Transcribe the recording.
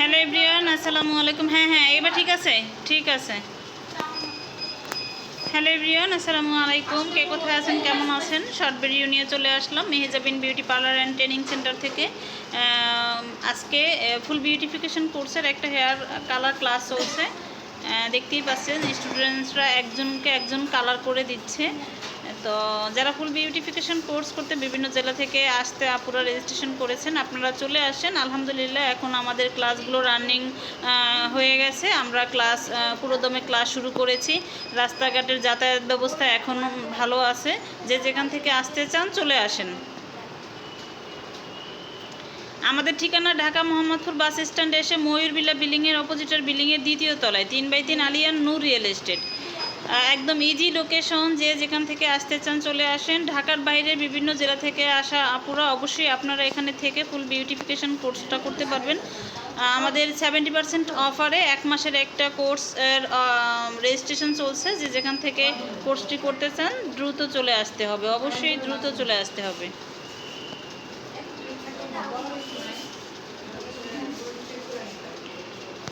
Hello everyone, আসসালামু আলাইকুম। হ্যাঁ হ্যাঁ এবার ঠিক আছে? ঠিক আছে। হ্যালো এভরিওয়ান, আসসালামু আলাইকুম। কে কোথায় আছেন? কেমন আছেন? শর্ট ভিডিও নিয়ে চলে আসলাম, Mehjabin beauty parlour and training centre থেকে। আজকে ফুল বিউটিফিকেশন কোর্সের একটা হেয়ার কালার ক্লাস চলছে। দেখতেই পাচ্ছেন, স্টুডেন্টসরা একজনকে একজন কালার করে দিচ্ছে। তো যারা ফুল বিউটিফিকেশন কোর্স করতে বিভিন্ন জেলা থেকে আসতে আপুরা রেজিস্ট্রেশন করেছেন, আপনারা চলে আসেন। আলহামদুলিল্লাহ, এখন আমাদের ক্লাসগুলো রানিং হয়ে গেছে। আমরা ক্লাস পুরোদমে ক্লাস শুরু করেছি। রাস্তাঘাটের যাতায়াত ব্যবস্থা এখনও ভালো আছে। যে যেখান থেকে আসতে চান, চলে আসেন। আমাদের ঠিকানা ঢাকা মোহাম্মদপুর বাস স্ট্যান্ডে এসে ময়ূরবিলা বিল্ডিংয়ের অপোজিটের বিল্ডিংয়ের দ্বিতীয় তলায়, তিন বাই তিন আলিয়ান নূর রিয়েল এস্টেট। একদম ইজি লোকেশন যে যেখান থেকে আসতে চান চলে আসেন। ঢাকার বাইরে বিভিন্ন জেলা থেকে আসা আপুরা অবশ্যই আপনারা এখানে থেকে ফুল বিউটিফিকেশন কোর্সটা করতে পারবেন। আমাদের সেভেন্টি পার্সেন্ট অফারে এক মাসের একটা কোর্স এর রেজিস্ট্রেশন চলছে। যে যেখান থেকে কোর্সটি করতে চান, দ্রুত চলে আসতে হবে। অবশ্যই দ্রুত চলে আসতে হবে।